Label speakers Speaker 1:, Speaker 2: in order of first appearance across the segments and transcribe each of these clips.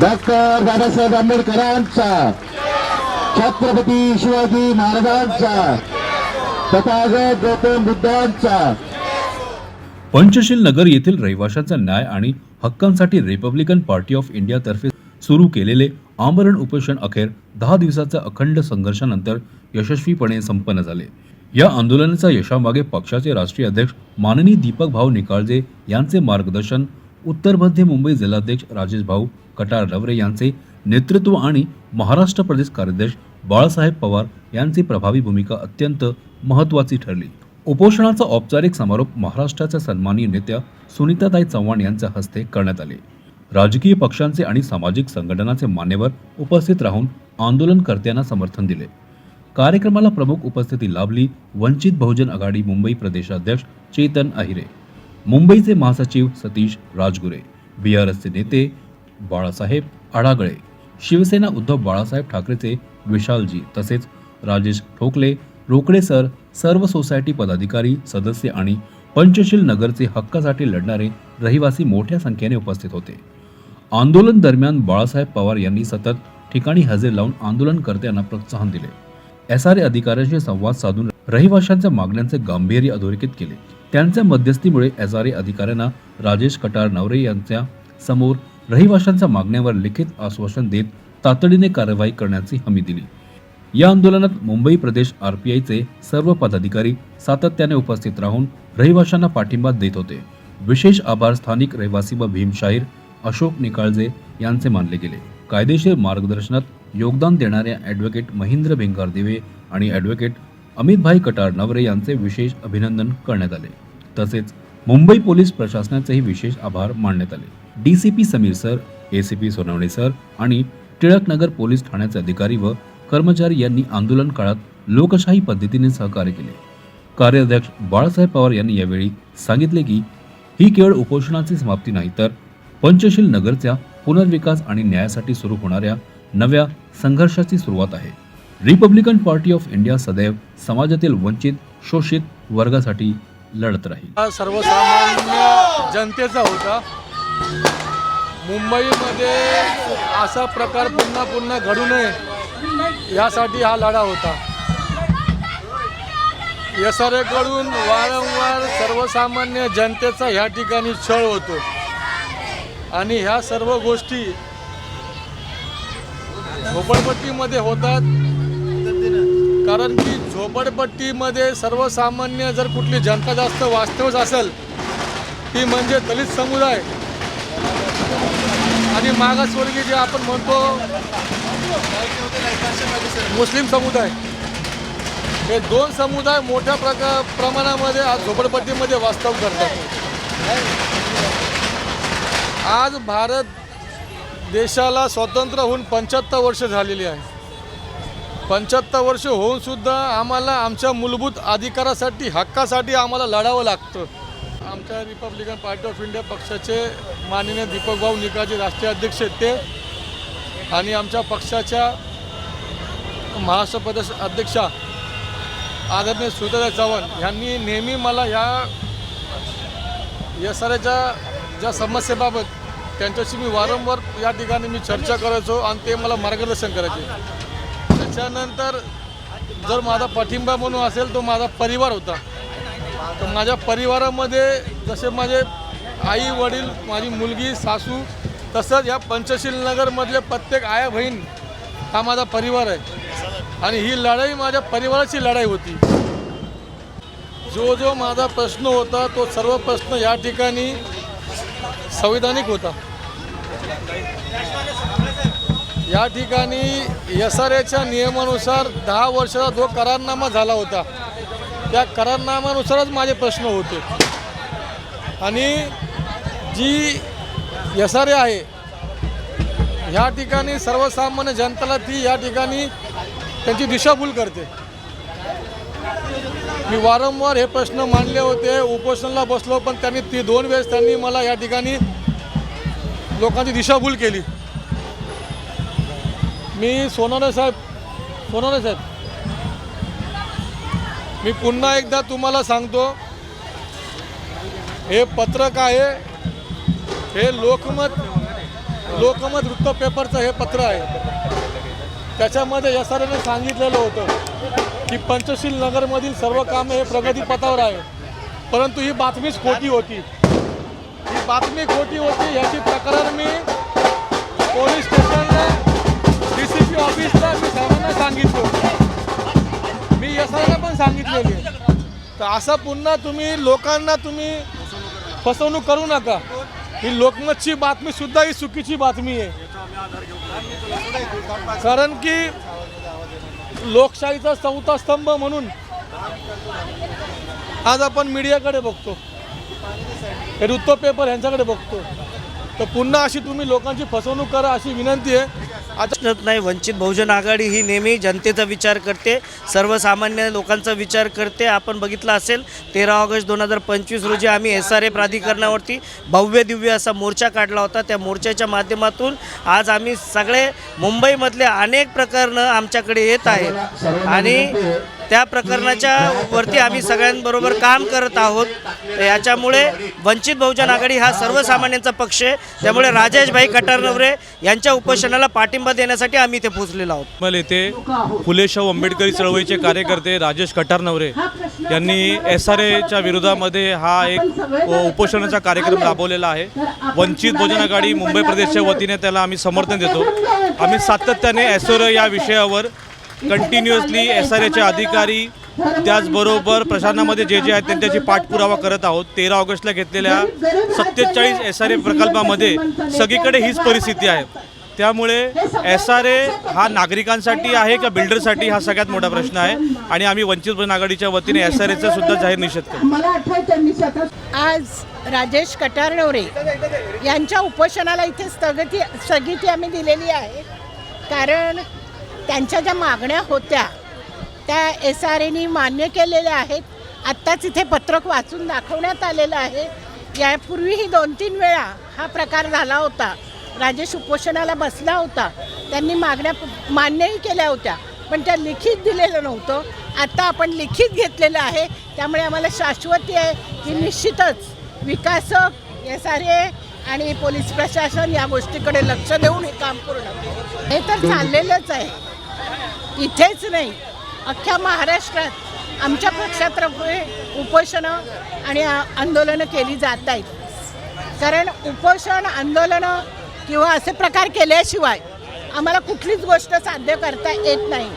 Speaker 1: Doctor Babasaheb आंबेडकरांचा छत्रपती शिवाजी महाराजांचा तथागत गौतम बुद्धांचा
Speaker 2: पंचशील नगर येथील रहिवाशांचा न्याय आणि हक्कांसाठी रिपब्लिकन पार्टी ऑफ इंडियातर्फे सुरू केलेले आमरण उपोषण अखेर दहा दिवसाच्या अखंड संघर्षानंतर यशस्वीपणे संपन्न झाले. या आंदोलनाच्या यशामागे पक्षाचे राष्ट्रीय अध्यक्ष माननीय दीपक भाऊ निकाळजे यांचे मार्गदर्शन उत्तर मध्य मुंबई जिल्हाध्यक्ष राजेश भाऊ कटार रवरे यांचे नेतृत्व आणि महाराष्ट्र प्रदेश कार्याध्यक्ष बाळासाहेब पवार यांची प्रभावी भूमिका अत्यंत महत्त्वाची ठरली. उपोषणाचा औपचारिक समारोप महाराष्ट्राच्या सन्मानीय नेत्या सुनीताताई चव्हाण यांच्या हस्ते करण्यात आले. राजकीय पक्षांचे आणि सामाजिक संघटनाचे मान्यवर उपस्थित राहून आंदोलनकर्त्यांना समर्थन दिले. कार्यक्रमाला प्रमुख उपस्थिती लाभली वंचित बहुजन आघाडी मुंबई प्रदेशाध्यक्ष चेतन अहिरे मुंबईचे महासचिव सतीश राजगुरे बी आर एसचे नेते बाळासाहेब आडागळे शिवसेना उद्धव बाळासाहेब ठाकरेचे विशालजी तसेच राजेश ठोकले रोकडे सर सर्व सोसायटी पदाधिकारी सदस्य आणि पंचशील नगरचे हक्कासाठी लढणारे रहिवासी मोठ्या संख्येने उपस्थित होते. आंदोलन दरम्यान बाळासाहेब पवार यांनी सतत ठिकाणी हजेर लावून आंदोलनकर्त्यांना प्रोत्साहन दिले. एस आर ए अधिकाऱ्यांशी संवाद साधून रहिवाशांच्या मागण्यांचे गांभीर्य अधोरेखित केले. त्यांच्या मध्यस्थीमुळे एस आर ए अधिकाऱ्यांना राजेश कटार नवरे यांच्या समोर रहिवाशांच्या मागण्यांवर लिखित आश्वासन देत तातडीने कारवाई करण्याची हमी दिली. या आंदोलनात मुंबई प्रदेश आरपीआयचे सर्व पदाधिकारी सातत्याने उपस्थित राहून रहिवाशांना पाठिंबा देत होते. विशेष आभार स्थानिक रहिवासी व भीमशाहीर अशोक निकाळजे यांचे मानले गेले. कायदेशीर मार्गदर्शनात योगदान देणाऱ्या ॲडव्होकेट महेंद्र भिंगार दिवे आणि ॲडव्होकेट अमितभाई कटार नवरे यांचे विशेष अभिनंदन करण्यात आले. तसेच मुंबई पोलीस प्रशासनाचेही विशेष आभार मानण्यात आले. D C P Sameer sir A C P Sonawane sir आणि टिळकनगर पोलीस ठाण्याचे अधिकारी व कर्मचारी यांनी आंदोलन काळात लोकशाही पद्धतीने सहकार्य केले. कार्याध्यक्ष बाळासाहेब पवार यांनी यावेळी सांगितले की ही केवळ उपोषणाची समाप्ती नाही तर पंचशील नगरच्या पुनर्विकास आणि न्यायासाठी सुरू होणाऱ्या नव्या संघर्षाची सुरुवात आहे. रिपब्लिकन पार्टी ऑफ इंडिया सदैव समाजातील वंचित शोषित वर्गासाठी लढत राहील.
Speaker 3: हा सर्वसामान्य जनतेचा होता. मुंबईमध्ये असा प्रकार पुन्हा पुन्हा घडू नये यासाठी हा लढा होता. एस आर वारंवार सर्वसामान्य जनतेचा ह्या ठिकाणी छळ होतो. आणि ह्या सर्व गोष्टी झोपडपट्टीमध्ये होतात. कारण की झोपडपट्टीमध्ये सर्वसामान्य जर कुठली जनता जास्त वास्तवच असेल ती म्हणजे दलित समुदाय. आणि मागासवर्गीय जे आपण म्हणतो मुस्लिम समुदाय. हे दोन समुदाय मोठ्या प्रका प्रमाणामध्ये आज झोपडपट्टीमध्ये वास्तव करतात. आज भारत देशाला स्वतंत्र होऊन पंच्याहत्तर वर्ष झालेली आहे. पंच्याहत्तर वर्ष होऊनसुद्धा आम्हाला आमच्या मूलभूत अधिकारासाठी हक्कासाठी आम्हाला लढावं लागतं. आमच्या रिपब्लिकन पार्टी ऑफ इंडिया पक्षाचे माननीय दीपकभाऊ निकाजी राष्ट्रीय अध्यक्ष आहेत ते. आणि आमच्या पक्षाच्या महाराष्ट्र प्रदेश अध्यक्षा आदरणीय सुधाताई चव्हाण यांनी नेहमी मला ह्या या साऱ्याच्या ज्या समस्येबाबत त्यांच्याशी मी वारंवार या ठिकाणी मी चर्चा करायचो आणि ते मला मार्गदर्शन करायचे. त्याच्यानंतर जर माझा पाठिंबा म्हणून असेल तो माझा परिवार होता. तर माझ्या परिवारामध्ये जसे माझे आई वडील माझी मुलगी सासू तसंच या पंचशील नगरमधले प्रत्येक आया बहीण हा माझा परिवार आहे. आणि ही लढाई माझ्या परिवाराची लढाई होती. जो जो माझा प्रश्न होता तो सर्व प्रश्न या ठिकाणी संविधानिक होता. या ठिकाणी एस आर एच्या नियमानुसार दहा वर्षाचा जो करारनामा झाला होता त्या करारनाम्यानुसारच माझे प्रश्न होते. आणि जी एस आर ए आहे ह्या ठिकाणी सर्वसामान्य जनतेला ती या ठिकाणी त्यांची दिशाभूल करते. मी वारंवार हे प्रश्न मांडले होते उपोषणाला बसलो पण त्यांनी ती दोन वेळेस त्यांनी मला या ठिकाणी लोकांची दिशाभूल केली. मी सोनारे साहेब सोनारे साहेब. मी पुन्हा एकदा तुम्हाला सांगतो हे पत्रक आहे हे लोकमत लोकमत वृत्तपेपरचं हे पत्र आहे. त्याच्यामध्ये एस आर सांगितलेलं होतं की पंचशील नगरमधील सर्व कामे हे प्रगतीपथावर आहे परंतु ही बातमीच खोटी होती. ही बातमी खोटी होती याची तक्रार मी पोलीस स्टेशनला डी सी पी ऑफिसला मी सर्वांना सांगितलो मी एस आयला पण सांगितलेली. आहे तर असं पुन्हा तुम्ही लोकांना तुम्ही फसवणूक करू नका. ही लोकमतची बातमी सुद्धा ही चुकीची बातमी आहे. कारण की लोकशाहीचा चौथा स्तंभ म्हणून आज आपण मीडियाकडे बघतो. हे वृत्तपेपर यांच्याकडे बघतो. तर पुन्हा अशी तुम्ही लोकांची फसवणूक करा अशी विनंती आहे. आता
Speaker 4: नाही वंचित बहुजन आघाडी ही नेहमी जनतेचा विचार करते सर्वसामान्य लोकांचा विचार करते. आपण बघितलं असेल तेरा ऑगस्ट दोन हजार पंचवीस रोजी आम्ही एस आर ए प्राधिकरणावरती भव्य दिव्य असा मोर्चा काढला होता. त्या मोर्चाच्या माध्यमातून आज आम्ही सगळे मुंबईमधले अनेक प्रकरणं आमच्याकडे येत आहेत. आणि त्या प्रकरणाच्या वरती आम्ही सगळ्यांबरोबर काम करत आहोत. याच्यामुळे वंचित बहुजन आघाडी हा सर्वसामान्यांचा पक्ष आहे. त्यामुळे राजेशभाई कटारनवरे यांच्या उपोषणाला पाठिंबा देण्यासाठी आम्ही इथे पोहोचलेलो आहोत.
Speaker 5: मला येथे फुले शाहू आंबेडकरी चळवळीचे कार्यकर्ते राजेश कटारनवरे यांनी एस आर एच्या विरोधामध्ये हा एक उपोषणाचा कार्यक्रम राबवलेला आहे. वंचित बहुजन आघाडी मुंबई प्रदेशच्या वतीने त्याला आम्ही समर्थन देतो. आम्ही सातत्याने एस आर या विषयावर कंटिन्युअसली एस आर एचे अधिकारी त्याचबरोबर प्रशासनामध्ये जे जे आहेत त्यांच्याची पाठपुरावा करत आहोत. तेरा ऑगस्टला घेतलेल्या सत्तेचाळीस एस आर ए प्रकल्पामध्ये सगळीकडे हीच परिस्थिती आहे. त्यामुळे एस आर ए हा नागरिकांसाठी आहे का बिल्डरसाठी हा सगळ्यात मोठा प्रश्न आहे? आणि आम्ही वंचित बहुजन आघाडीच्या वतीने एस आर एचा सुद्धा जाहीर निषेध करतो.
Speaker 6: मला आठवतं मी स्वतः
Speaker 7: आज राजेश कटारनवरे यांच्या उपोषणाला इथे स्थगिती स्थगिती आम्ही दिलेली आहे. कारण त्यांच्या ज्या मागण्या होत्या त्या एस आर एनी मान्य केलेल्या आहेत. आत्ताच इथे पत्रक वाचून दाखवण्यात आलेलं आहे. यापूर्वीही दोन तीन वेळा हा प्रकार झाला होता. राजेश उपोषणाला बसला होता. त्यांनी मागण्या मान्यही केल्या होत्या पण त्या लिखित दिलेलं नव्हतं. आता आपण लिखित घेतलेलं आहे. त्यामुळे आम्हाला शाश्वती आहे की निश्चितच विकासक एस आर ए आणि पोलीस प्रशासन या गोष्टीकडे लक्ष देऊन हे काम पूर्ण हे तर चाललेलंच आहे. इथेच नाही. अख्ख्या महाराष्ट्रात आमच्या पक्षातर्फे उपोषणं आणि आंदोलनं केली जात आहेत. कारण उपोषण आंदोलनं किंवा असे प्रकार केल्याशिवाय आम्हाला कुठलीच गोष्ट साध्य करता येत नाही.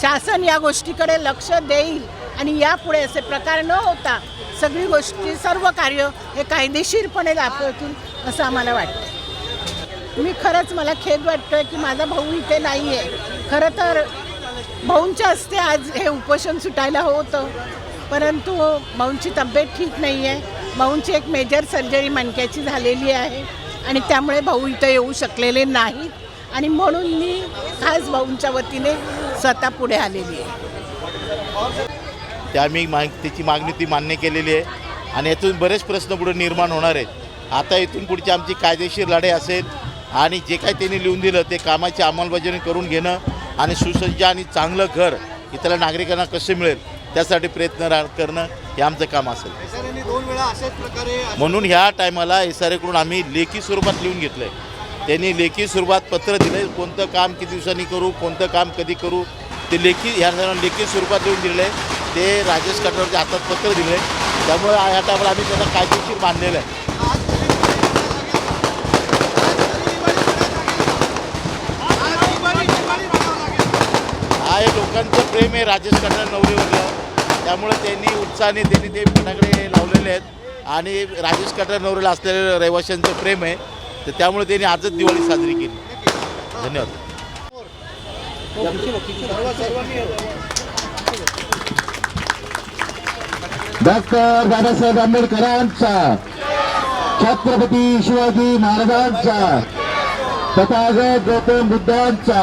Speaker 7: शासन या गोष्टीकडे लक्ष देईल आणि यापुढे असे प्रकार न होता सगळी गोष्टी सर्व कार्य हे कायदेशीरपणे दाखवतील असं आम्हाला वाटतं. मी खरंच मला खेद वाटतोय की माझा भाऊ इथे नाही आहे खरं तर भाऊंच्या हस्ते आज हे उपोषण सुटायला होतं. परंतु भाऊंची तब्येत ठीक नाही आहे भाऊंची एक मेजर सर्जरी मणक्याची झालेली आहे. आणि त्यामुळे भाऊ इथं येऊ शकलेले नाहीत. आणि म्हणून मी खास भाऊंच्या वतीने स्वतः पुढे आलेली आहे.
Speaker 8: त्या आम्ही माग त्याची मागणी ती मान्य केलेली आहे. आणि यातून बरेच प्रश्न पुढे निर्माण होणार आहेत. आता इथून पुढची आमची कायदेशीर लढाई असेल आणि जे काही त्यांनी लिहून दिलं ते कामाची अंमलबजावणी करून घेणं आणि सुसज्ज आणि चांगलं घर इथल्या नागरिकांना कसे मिळेल त्यासाठी प्रयत्न करणं हे आमचं काम असेल. म्हणून ह्या टायमाला एस आर एकडून आम्ही लेखी स्वरूपात लिहून घेतलं आहे त्यांनी लेखी स्वरूपात पत्र दिलं कोणतं काम किती दिवसांनी करू कोणतं काम कधी करू ते लेखी ह्या लेखी स्वरूपात लिहून दिलं आहे ते राजेश कटोरच्या हातात पत्र दिलं आहे त्यामुळे ह्या टायमाला आम्ही त्यांना कायदेशीर मानलेलं आहे. हा एक लोकांचं प्रेम आहे राजेश कटार नवरीवरलं. त्यामुळे त्यांनी उत्साहाने त्यांनी ते फटाकडे लावलेले आहेत. आणि राजेश कटार नवरेला असलेलं रहिवाशांचं प्रेम आहे. तर त्यामुळे त्यांनी आजच दिवाळी साजरी केली. धन्यवाद.
Speaker 1: डॉक्टर बाबासाहेब आंबेडकरांचा छत्रपती शिवाजी महाराजांचा तथागत गौतम बुद्धांचा